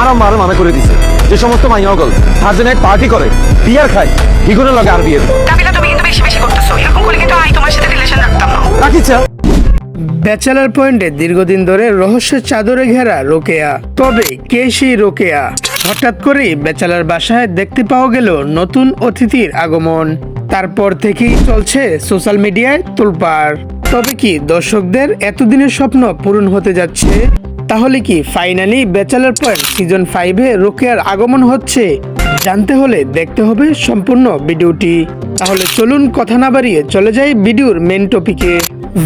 আর আমার মানা করে দিছে। যে সমস্ত মাইয়াগল থার্সডে নাইট পার্টি করে বিয়ার খায় ইগুনের লগে আর বিয়ে কাবিলা তুমি কিন্তু বেশি বেশি করতেছো। এরকম করলে কিন্তু আমি তোমার সাথে রিলেশন রাখতাম না। রাখিছা ব্যাচেলার পয়েন্টে দীর্ঘদিন ধরে রহস্যের চাদরে ঘেরা রোকেয়া। তবে কে সেই রোকেয়া? হঠাৎ করেই ব্যাচেলার বাসায় দেখতে পাওয়া গেল নতুন অতিথির আগমন। তারপর থেকেই চলছে সোশ্যাল মিডিয়ায় তোলপাড়। তবে কি দর্শকদের এতদিনের স্বপ্ন পূরণ হতে যাচ্ছে? তাহলে কি ফাইনালি ব্যাচেলার পয়েন্ট সিজন ফাইভে রোকেয়ার আগমন হচ্ছে? জানতে হলে দেখতে হবে সম্পূর্ণ ভিডিওটি। তাহলে চলুন কথা না বাড়িয়ে চলে যাই ভিডিওর মেন টপিকে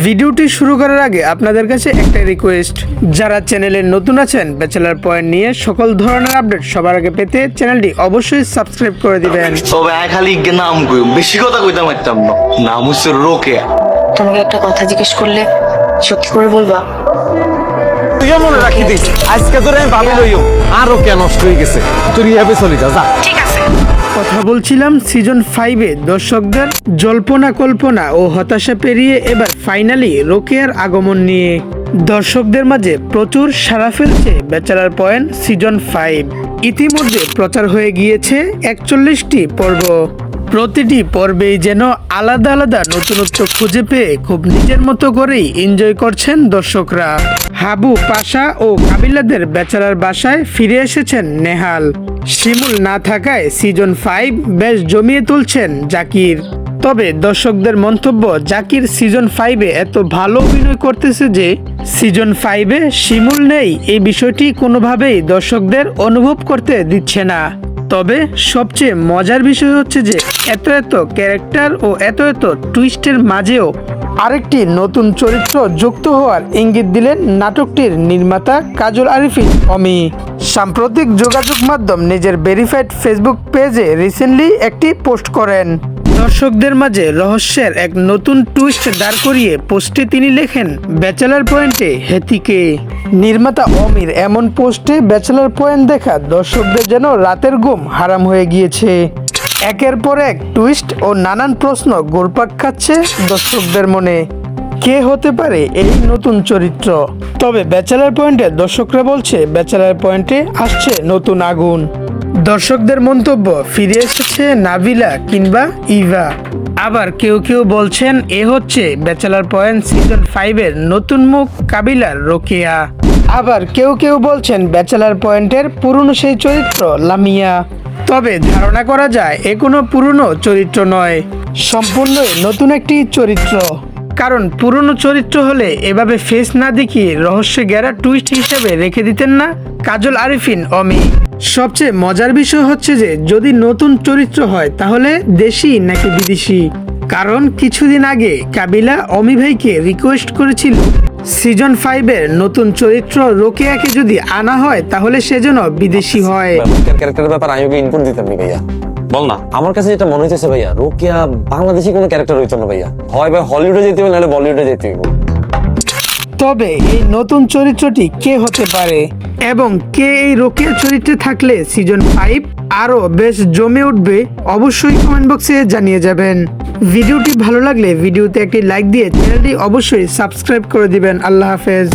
ভিডিওটি শুরু করার আগে আপনাদের কাছে একটা রিকোয়েস্ট যারা চ্যানেলে নতুন আছেন ব্যাচেলার পয়েন্ট নিয়ে সকল ধরনের আপডেট সবার আগে পেতে চ্যানেলটি অবশ্যই সাবস্ক্রাইব করে দিবেন। তবে খালি নাম কই বেশি কথা কইতাম না নাম হচ্ছে রোকে তোমাকে একটা কথা জিজ্ঞেস করলে সত্যি করে বলবা? তুইও মনে রাখি দিস আজকে তোরে আমি লইও আরও কে নষ্ট হয়ে গেছে? তুই রিহাবে চলে যা যা। ঠিক আছে। কথা বলছিলাম সিজন ফাইভে দর্শকদের জল্পনা কল্পনা ও হতাশা পেরিয়ে এবার ফাইনালি রোকেয়ার আগমন নিয়ে। দর্শকদের মাঝে প্রচুর সাড়া ফেলছে ব্যাচেলার পয়েন্ট সিজন ফাইভ ইতিমধ্যে প্রচার হয়ে গিয়েছে একচল্লিশটি পর্ব। প্রতিটি পর্বেই যেন আলাদা আলাদা নতুনত্ব খুঁজে পেয়ে খুব নিজের মতো করেই এনজয় করছেন দর্শকরা। হাবু পাশা ও কাবিলাদের বেচারার বাসায় ফিরে এসেছেন নেহাল। শিমুল না থাকায় সিজন ফাইভ বেশ জমিয়ে তুলছেন জাকির। তবে দর্শকদের মন্তব্য, জাকির সিজন ফাইভে এত ভালো অভিনয় করতেছে যে সিজন ফাইভে শিমুল নেই। এই বিষয়টি কোনোভাবেই দর্শকদের অনুভব করতে দিচ্ছে না। তবে সবচেয়ে মজার বিষয় হচ্ছে যে এত এত ক্যারেক্টার ও এত এত টুইস্টের মাঝেও আরেকটি নতুন চরিত্র যুক্ত হওয়ার ইঙ্গিত দিলেন নাটকটির নির্মাতা কাজল আরিফিন। অমি সাম্প্রতিক যোগাযোগ মাধ্যম নিজের ভেরিফাইড ফেসবুক পেজে রিসেন্টলি একটি পোস্ট করেন। দর্শকদের মাঝে রহস্যের এক নতুন টুইস্ট দাঁড় করিয়ে পোস্টে তিনি লেখেন ব্যাচেলার পয়েন্টে হেতিকে। নির্মাতা অমির এমন পোস্টে ব্যাচেলার পয়েন্ট দেখা দর্শকদের যেন রাতের ঘুম হারাম হয়ে গিয়েছে। একের পর এক টুইস্ট ও নানান প্রশ্ন গোলপাক খাচ্ছে দর্শকদের মনে। কে হতে পারে এই নতুন চরিত্র? তবে ব্যাচেলার পয়েন্টে দর্শকরা বলছে, ব্যাচেলার পয়েন্টে আসছে নতুন আগুন। দর্শকদের মন্তব্য, ফিরে এসেছে নাবিলা কিংবা ইভা। আবার কেউ কেউ বলছেন, এ হচ্ছে ব্যাচেলার পয়েন্ট সিজন ফাইভের নতুন মুখ কাবিলার রোকেয়া। আবার কেউ কেউ বলছেন ব্যাচেলার পয়েন্টের পুরনো সেই চরিত্র, লামিয়া। তবে ধারণা করা যায় এ কোনো পুরনো চরিত্র নয় সম্পূর্ণই নতুন একটি চরিত্র। কারণ পুরনো চরিত্র হলে এভাবে ফেস না দেখিয়ে রহস্য গেরা টুইস্ট হিসেবে রেখে দিতেন না কাজল আরিফিন, অমি। সবচেয়ে মজার বিষয় হচ্ছে যে, যদি নতুন চরিত্র হয়, তাহলে দেশি নাকি বিদেশি? কারণ কিছুদিন আগে কাবিলা অমি ভাইকে রিকোয়েস্ট করেছিল সিজন ফাইভের নতুন চরিত্র রোকেয়াকে যদি আনা হয় তাহলে সেজন্য বিদেশি হয়। ক্যারেক্টারের ব্যাপার আমি ওকে ইনপুট দিতাম নি ভাইয়া? বল না। আমার কাছে যেটা মনে হইতেছে ভাইয়া রোকিয়া বাংলাদেশি কোনো ক্যারেক্টার হইতো না ভাইয়া। হয় ভাই হলিউডে যেতে হবে নাহলে বলিউডে যেতে হইব। তবে এই নতুন চরিত্রটি কে হতে পারে? এবং কে এই রোকেয়া চরিত্রে থাকলে সিজন ফাইভ আরও বেশ জমে উঠবে, অবশ্যই কমেন্ট বক্সে জানিয়ে যাবেন। ভিডিওটি ভালো লাগলে ভিডিওতে একটি লাইক দিয়ে চ্যানেলটি অবশ্যই সাবস্ক্রাইব করে দিবেন। আল্লাহ হাফেজ।